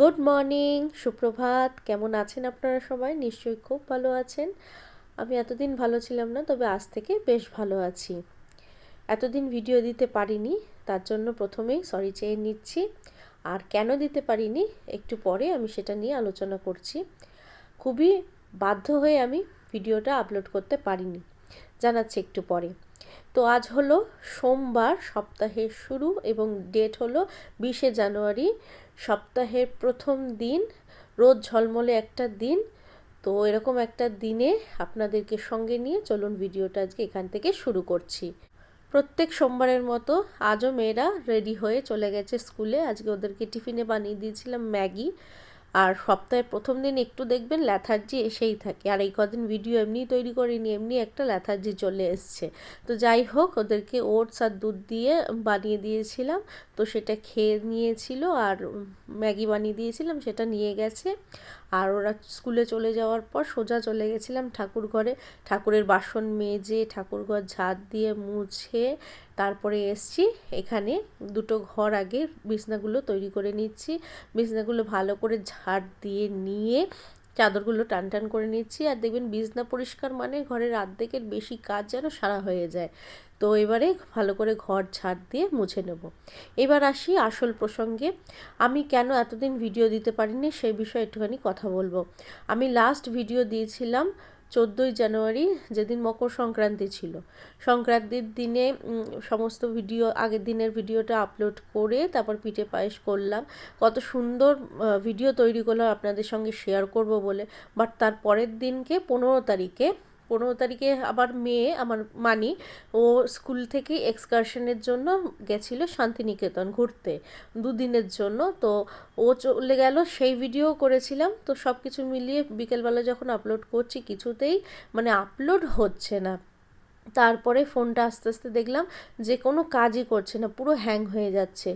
Good morning সুপ্রভাত। কেমন আছেন আপনারা সবাই? নিশ্চয়ই খুব ভালো আছেন। আমি এতদিন ভালো ছিলাম না, তবে আজ থেকে বেশ ভালো আছি। এতদিন ভিডিও দিতে পারিনি, তার জন্য প্রথমেই সরি চেয়ে নিচ্ছি। আর কেন দিতে পারিনি, একটু পরে আমি সেটা নিয়ে আলোচনা করছি। খুবই বাধ্য হয়ে আমি ভিডিওটা আপলোড করতে পারিনি, জানাচ্ছি একটু পরে। তো আজ হলো সোমবার, সপ্তাহের শুরু এবং ডেট হলো বিশে জানুয়ারি সপ্তাহের প্রথম দিন রোদ ঝলমলে একটা দিন। তো এরকম একটা দিনে আপনাদেরকে সঙ্গে নিয়ে চলুন ভিডিওটা আজকে এখান থেকে শুরু করছি। প্রত্যেক সোমবারের মতো আজও মেয়েরা রেডি হয়ে চলে গেছে স্কুলে। আজকে ওদেরকে টিফিনে বানিয়ে দিয়েছিলাম ম্যাগি। আর সপ্তাহের প্রথম দিন একটু দেখবেন ল্যাথার্জি এসেই থাকে। আর এই কদিন ভিডিও এমনি তৈরি করিনি, এমনি একটা ল্যাথার্জি চলে এসছে। তো যাই হোক, ওদেরকে ওটস আর দুধ দিয়ে বানিয়ে দিয়েছিলাম। তো সেটা খেয়ে নিয়েছিল আর ম্যাগি বানিয়ে দিয়েছিলাম, সেটা নিয়ে গেছে। আর ওরা স্কুলে চলে যাওয়ার পর সোজা চলে গেছিলাম ঠাকুর ঘরে। ঠাকুরের বাসন মেজে, ঠাকুর ঘর ঝাঁট দিয়ে মুছে তারপরে এসছি। এখানে দুটো ঘর আগে বিছনাগুলো তৈরি করে নিচ্ছি। বিছনাগুলো ভালো করে ঝাড় দিয়ে নিয়ে চাদরগুলো টান টান করে নিচ্ছি। আর দেখবেন বিছনা পরিষ্কার মানে ঘরের আর্ধেকের বেশি কাজ যেন সারা হয়ে যায়। তো এবারে ভালো করে ঘর ছাড় দিয়ে মুছে নেব। এবার আসি আসল প্রসঙ্গে। আমি কেন এতদিন ভিডিও দিতে পারিনি সেই বিষয়ে একটুখানি কথা বলব। আমি লাস্ট ভিডিও দিয়েছিলাম চোদ্দোই জানুয়ারি, যেদিন মকর সংক্রান্তি ছিল। সংক্রান্তির দিনে সমস্ত ভিডিও আগের দিনের ভিডিওটা আপলোড করে তারপর পিঠে পায়েস করলাম। কত সুন্দর ভিডিও তৈরি করলাম, আপনাদের সঙ্গে শেয়ার করব বলে। বাট তার পরের দিনকে, পনেরো তারিখে পনেরো তারিখে আমার মেয়ে, আমার মানি, ও স্কুল থেকে এক্সকারশনের জন্য গেছিল শান্তিনিকেতন ঘুরতে দুদিনের জন্য। তো ও চলে গেল, সেই ভিডিও করেছিলাম। তো সব কিছু মিলিয়ে বিকেলবেলা যখন আপলোড করছি, কিছুতেই মানে আপলোড হচ্ছে না। তারপরে ফোনটা আস্তে আস্তে দেখলাম যে কোনো কাজই করছে না, পুরো হ্যাং হয়ে যাচ্ছে।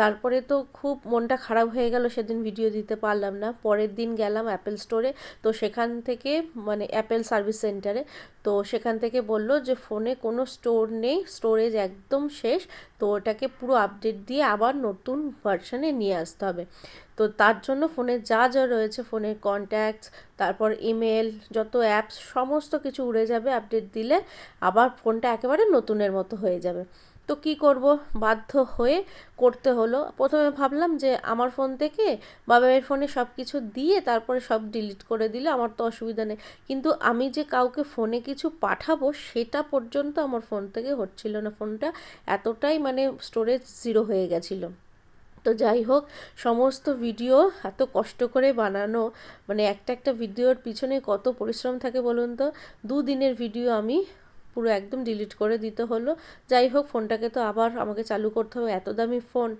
তারপরে তো খুব মনটা খারাপ হয়ে গেল, সেদিন ভিডিও দিতে পারলাম না। পরের দিন গেলাম অ্যাপেল স্টোরে তো সেখান থেকে মানে অ্যাপেল সার্ভিস সেন্টারে তো সেখান থেকে বলল যে ফোনে কোনো স্টোর নেই স্টোরেজ একদম শেষ, তো ওটাকে পুরো আপডেট দিয়ে আবার নতুন ভার্সানে নিয়ে আসতে হবে। তো তার জন্য ফোনে যা যা রয়েছে, ফোনের কন্ট্যাক্টস তারপর ইমেল যত অ্যাপস সমস্ত কিছু উড়ে যাবে আপডেট দিলে আবার ফোনটা একেবারে নতুনের মতো হয়ে যাবে। তো কি করব? বাধ্য হয়ে করতে হলো। প্রথমে ভাবলাম যে আমার ফোন থেকে বাবাইয়ের ফোনে সব কিছু দিয়ে তারপরে সব ডিলিট করে দিলে আমার তো অসুবিধা নেই। কিন্তু আমি যে কাউকে ফোনে কিছু পাঠাবো, সেটা পর্যন্ত আমার ফোন থেকে হচ্ছিল না। ফোনটা এতটাই মানে স্টোরেজ জিরো হয়ে গেছিল। তো যাই হোক, সমস্ত ভিডিও এত কষ্ট করে বানানো মানে একটা একটা ভিডিওর পিছনে কত পরিশ্রম থাকে বলুন তো, দুদিনের ভিডিও আমি পুরো একদম ডিলিট করে দিতে হলো। যাই হোক, ফোনটাকে তো আবার আমাকে চালু করতে হবে, এত দামি ফোন,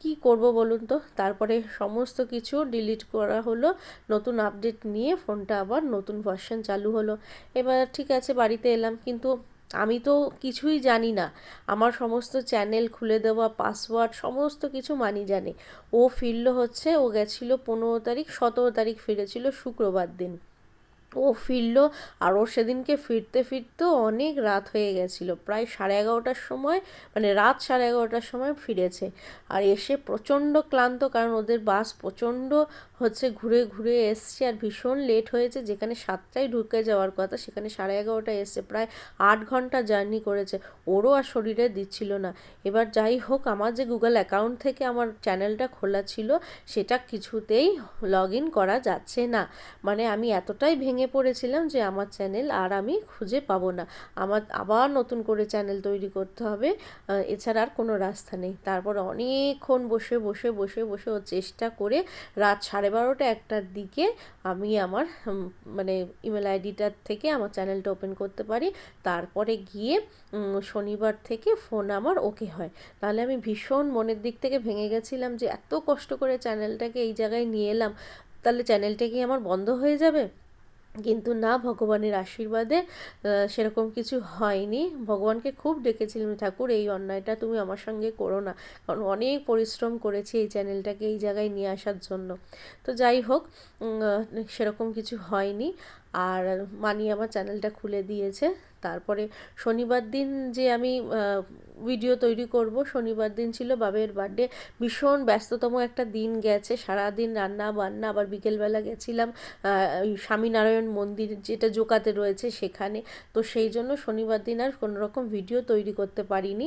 কি করব বলুন তো? তারপরে সমস্ত কিছু ডিলিট করা হলো, নতুন আপডেট নিয়ে ফোনটা আবার নতুন ভার্সন চালু হলো। এবার ঠিক আছে, বাড়িতে এলাম, কিন্তু আমি তো কিছুই জানি না। আমার সমস্ত চ্যানেল খুলে দেওয়া, পাসওয়ার্ড, সমস্ত কিছু মানি জানে। ও ফিরল হচ্ছে, ও গেছিল পনেরো তারিখ, সতেরো তারিখ ফিরেছিল শুক্রবার দিন। ও ফিরল আর ও সেদিনকে ফিরতে ফিরতেও অনেক রাত হয়ে গেছিল। প্রায় সাড়ে এগারোটার সময় মানে রাত সাড়ে এগারোটার সময় ফিরেছে। আর এসে প্রচণ্ড ক্লান্ত, কারণ ওদের বাস প্রচণ্ড হচ্ছে ঘুরে ঘুরে এসছে আর ভীষণ লেট হয়েছে। যেখানে সাতটায় ঢুকে যাওয়ার কথা, সেখানে সাড়ে এগারোটায় এসছে প্রায় আট ঘণ্টা জার্নি করেছে। ওরও আর শরীরে দিচ্ছিল না। এবার যাই হোক, আমার যে গুগল অ্যাকাউন্ট থেকে আমার চ্যানেলটা খোলা ছিল, সেটা কিছুতেই লগ ইন করা যাচ্ছে না। মানে আমি এতটাই ভেঙে পড়েছিলাম যে আমার চ্যানেল আর আমি খুঁজে পাবো না। আমার আবার নতুন করে চ্যানেল তৈরি করতে হবে এছাড়া আর কোনো রাস্তা নেই। তারপর অনেকক্ষণ বসে বসে বসে বসে ও চেষ্টা করে রাত সাড়ে বারোটা একটার দিকে আমি আমার মানে ইমেল আইডিটার থেকে আমার চ্যানেলটা ওপেন করতে পারি। তারপরে গিয়ে শনিবার থেকে ফোন আমার ওকে হয়। তাহলে আমি ভীষণ মনের দিক থেকে ভেঙে গেছিলাম যে এত কষ্ট করে চ্যানেলটাকে এই জায়গায় নিয়ে এলাম। তাহলে চ্যানেলটা কি আমার বন্ধ হয়ে যাবে? কিন্তু না, ভগবানের আশীর্বাদে সেরকম কিছু হয়নি। ভগবানকে খুব ডেকেছিলাম ঠাকুর, এই অন্যায়টা তুমি আমার সঙ্গে করো না। কারণ অনেক পরিশ্রম করেছি এই চ্যানেলটাকে এই জায়গায় নিয়ে আসার জন্য। তো যাই হোক সেরকম কিছু হয়নি। আর মানি আমার চ্যানেলটা খুলে দিয়েছে। তারপরে শনিবার দিন যে আমি ভিডিও তৈরি করব। শনিবার দিন ছিল বাবের বার্থডে ভীষণ ব্যস্ততম একটা দিন গেছে। সারাদিন রান্না বান্না আবার বিকেলবেলা গেছিলাম স্বামীনারায়ণ মন্দির যেটা জোকাতে রয়েছে সেখানে। তো সেই জন্য শনিবার দিন আর কোনো রকম ভিডিও তৈরি করতে পারিনি।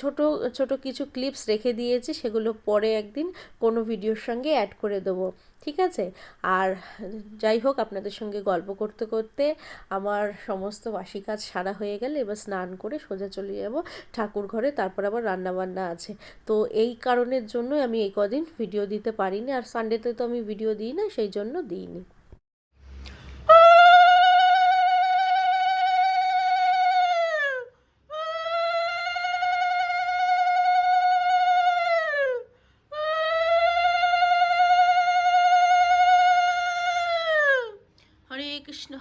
ছোট ছোট কিছু ক্লিপস রেখে দিয়েছি। সেগুলো পরে একদিন কোনো ভিডিওর সঙ্গে অ্যাড করে দেবো। ঠিক আছে? আর যাই হোক, আপনাদের সঙ্গে গল্প করতে করতে আমার সমস্ত বাসি কাজ সারা হয়ে গেলে। এবার স্নান করে সোজা চলে যাব। ঠাকুর ঘরে, তারপর আবার রান্না বান্না আছে। তো এই কারণের জন্যই আমি এই কদিন ভিডিও দিতে পারিনি। আর সানডেতে তো আমি ভিডিও দিই না, সেই জন্য দিইনি।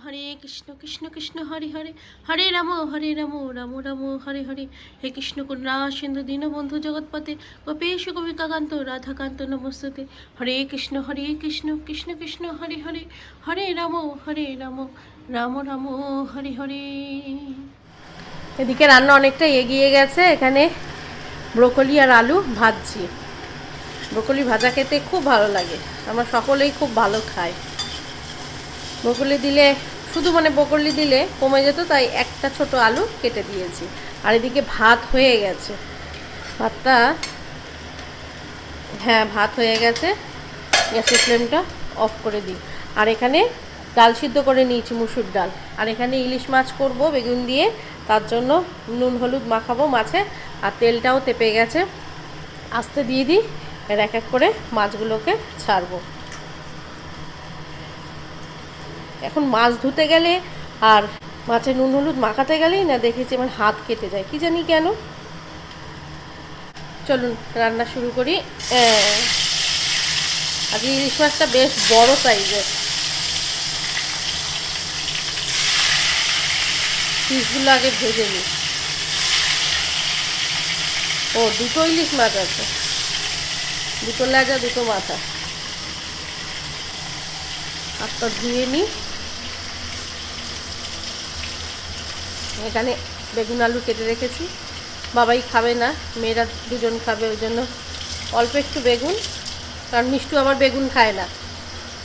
হরে কৃষ্ণ কৃষ্ণ কৃষ্ণ, হরে হরে। হরে রাম হরে রাম রাম রাম, হরে হরে। হে কৃষ্ণ করুণা সিন্ধু দীনবন্ধু জগৎপতে গোপেশ গোপিকাকান্ত রাধাকান্ত, নমস্তুতে। হরে কৃষ্ণ হরে কৃষ্ণ কৃষ্ণ কৃষ্ণ, হরে হরে। হরে রাম হরে রাম রাম রাম, হরে হরে। এদিকে রান্না অনেকটা এগিয়ে গেছে। এখানে ব্রোকলি আর আলু ভাজছি। ব্রোকলি ভাজা খেতে খুব ভালো লাগে। আমরা সকলেই খুব ভালো খাই। বকলি দিলে শুধু মানে বকলি দিলে কমে যেত, তাই একটা ছোট আলু কেটে দিয়েছি। আর এদিকে ভাত হয়ে গেছে। ভাতটা হ্যাঁ ভাত হয়ে গেছে। গ্যাসের ফ্লেমটা অফ করে দিই। আর এখানে ডাল সিদ্ধ করে নিয়েছি, মুসুর ডাল। আর এখানে ইলিশ মাছ করব, বেগুন দিয়ে। তার জন্য নুন, হলুদ মাখাবো মাছে। আর তেলটাও তেপে গেছে। আস্তে দিয়ে দিই এক এক করে মাছগুলোকে ছাড়বো। এখন মাছ ধুতে গেলে আর মাছে নুন, হলুদ মাখাতে গেলেই না দেখেছি আমার হাত কেটে যায়। কি জানি কেন? চলুন, রান্না শুরু করি। আজকে ইলিশ মাছটা বেশ বড় সাইজের। পিসগুলো আগে ভেজে নিই। ও, দুটো ইলিশ মাছ আছে। দুটো লেজা, দুটো মাথা। হাতটা ধুয়ে নিই। এখানে বেগুন আলু কেটে রেখেছি। বাবাই খাবে না, মেয়েরা দুজন খাবে, ওই জন্য অল্প একটু বেগুন, কারণ মিষ্টু আবার বেগুন খায় না।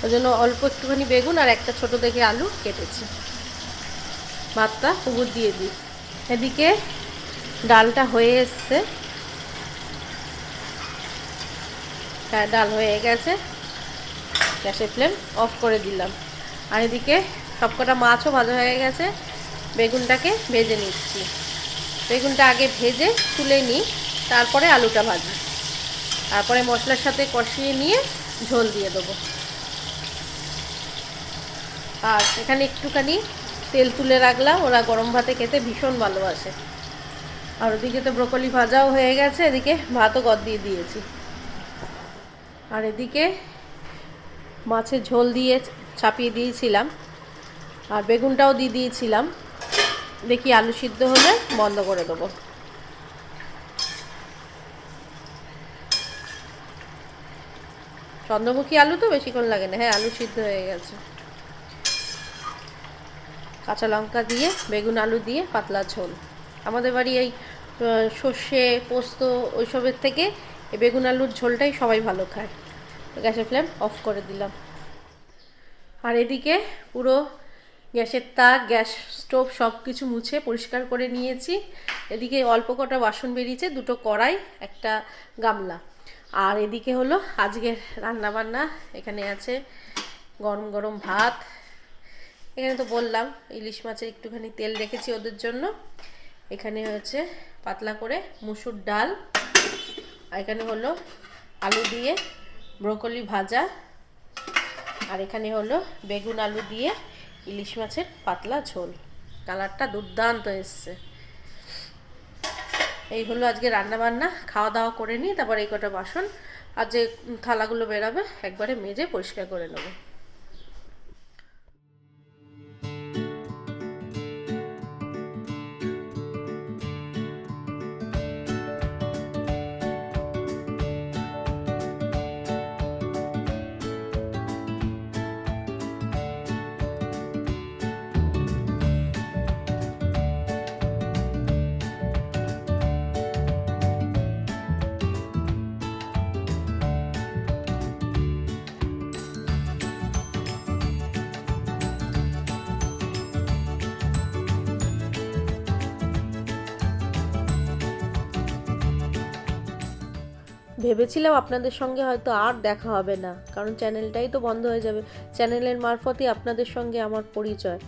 ওই জন্য অল্প একটুখানি বেগুন আর একটা ছোট দেখে আলু কেটেছি। ভাতটা উবুর দিয়ে দিই। এদিকে ডালটা হয়ে এসছে। হ্যাঁ ডাল হয়ে গেছে। গ্যাসের ফ্লেম অফ করে দিলাম। আর এদিকে সবকটা মাছও ভাজা হয়ে গেছে। বেগুনটাকে ভেজে নিচ্ছি। বেগুনটা আগে ভেজে তুলে নিই, তারপরে আলুটা ভাজি তারপরে মশলার সাথে কষিয়ে নিয়ে ঝোল দিয়ে দেবো। আর এখানে একটুখানি তেল তুলে রাখলাম, ওরা গরম ভাতে খেতে ভীষণ ভালোবাসে। আর ওদিকে তো ব্রকলি ভাজাও হয়ে গেছে, এদিকে ভাতও গদ দিয়ে দিয়েছি। আর এদিকে মাছের ঝোল দিয়ে চাপিয়ে দিয়েছিলাম, আর বেগুনটাও দিয়ে দিয়েছিলাম। দেখি আলু সিদ্ধ হলে বন্ধ করে দেবো। চন্দ্রমুখী আলু তো বেশিক্ষণ লাগে না। হ্যাঁ আলু সিদ্ধ হয়ে গেছে। কাঁচা লঙ্কা দিয়ে, বেগুন আলু দিয়ে, পাতলা ঝোল। আমাদের বাড়ি এই সর্ষে, পোস্ত ওইসবের থেকে এই বেগুন আলুর ঝোলটাই সবাই ভালো খায়। গ্যাসের ফ্লেম অফ করে দিলাম। আর এদিকে পুরো গ্যাসের তাক, গ্যাস স্টোভ সব কিছু মুছে পরিষ্কার করে নিয়েছি। এদিকে অল্প কটা বাসন বেরিয়েছে, দুটো কড়াই, একটা গামলা। আর এদিকে হলো আজকের রান্না বান্না এখানে আছে গরম গরম ভাত। এখানে তো বললাম, ইলিশ মাছের একটুখানি তেল রেখেছি ওদের জন্য। এখানে হচ্ছে পাতলা করে মুসুর ডাল। আর এখানে হলো আলু দিয়ে ব্রোকলি ভাজা। আর এখানে হলো বেগুন আলু দিয়ে ইলিশ মাছের পাতলা ঝোল। কালারটা দুর্দান্ত এসছে। এই হলো আজকে রান্না বান্না খাওয়া দাওয়া করে নিই তারপর এই কটা বাসন। আর যে থালাগুলো বেরাবে, একবারে মেজে পরিষ্কার করে নেব। ভেবেছিলাম আপনাদের সঙ্গে হয়তো আর দেখা হবে না, কারণ চ্যানেলটাই তো বন্ধ হয়ে যাবে। চ্যানেলের মারফতই আপনাদের সঙ্গে আমার পরিচয়।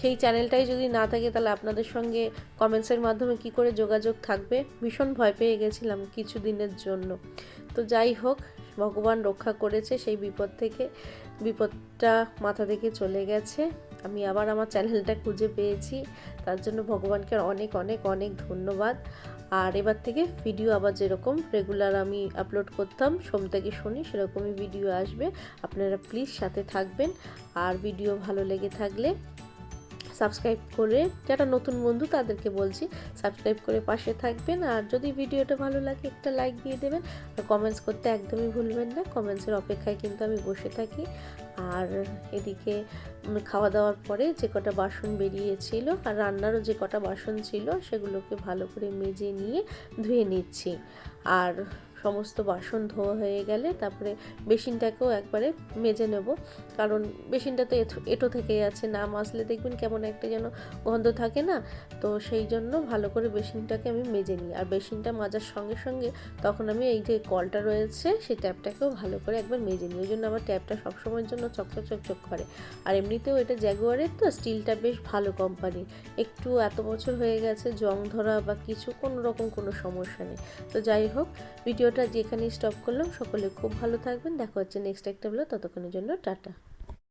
সেই চ্যানেলটাই যদি না থাকে তাহলে আপনাদের সঙ্গে কমেন্টসের মাধ্যমে কি করে যোগাযোগ থাকবে? ভীষণ ভয় পেয়ে গেছিলাম কিছু দিনের জন্য। তো যাই হোক, ভগবান রক্ষা করেছে সেই বিপদ থেকে। বিপদটা মাথা থেকে চলে গেছে। আমি আবার আমার চ্যানেলটা খুঁজে পেয়েছি। তার জন্য ভগবানকে অনেক অনেক অনেক ধন্যবাদ। আর এবার থেকে ভিডিও আবার যেরকম রেগুলার আমি আপলোড করতাম, সোম থেকে শনি সেরকমই ভিডিও আসবে। আপনারা প্লিজ সাথে থাকবেন। আর ভিডিও ভালো লেগে থাকলে সাবস্ক্রাইব করে যারা নতুন বন্ধু তাদেরকে বলছি সাবস্ক্রাইব করে পাশে থাকবেন। আর যদি ভিডিওটা ভালো লাগে একটা লাইক দিয়ে দেবেন। আর কমেন্টস করতে একদমই ভুলবেন না। কমেন্টসের অপেক্ষায় কিন্তু আমি বসে থাকি। আর এদিকে খাওয়া দাওয়ার পরে যে কটা বাসন বেরিয়েছিল আর রান্নারও যে কটা বাসন ছিল, সেগুলোকে ভালো করে মেজে নিয়ে ধুয়ে নিচ্ছি। আর সমস্ত বাসন ধোয়া হয়ে গেলে তারপরে বেসিনটাকেও একবারে মেজে নেব। কারণ বেসিনটা তো এটো থেকেই আছে, না মাজলে দেখবেন কেমন একটা যেন গন্ধ থাকে না? তো সেই জন্য ভালো করে বেসিনটাকে আমি মেজে নিই। আর বেসিনটা মাজার সঙ্গে সঙ্গে তখন আমি এই যে কলটা রয়েছে, সেই ট্যাপটাকেও ভালো করে একবার মেজে নিই। ওই জন্য আমার ট্যাপটা সবসময়ের জন্য চকচক চকচক করে। আর এমনিতেও এটা জ্যাগুয়ারের তো স্টিলটা বেশ ভালো কোম্পানি। একটু এত বছর হয়ে গেছে, জং ধরা বা কিছু কোনো রকম কোনো সমস্যা নেই। তো যাই হোক ভিডিও ভিডিওটা যেখানেই স্টপ করলাম, সকলে খুব ভালো থাকবেন। দেখা হচ্ছে নেক্সট একটা ভিডিও ততক্ষণের জন্য টাটা।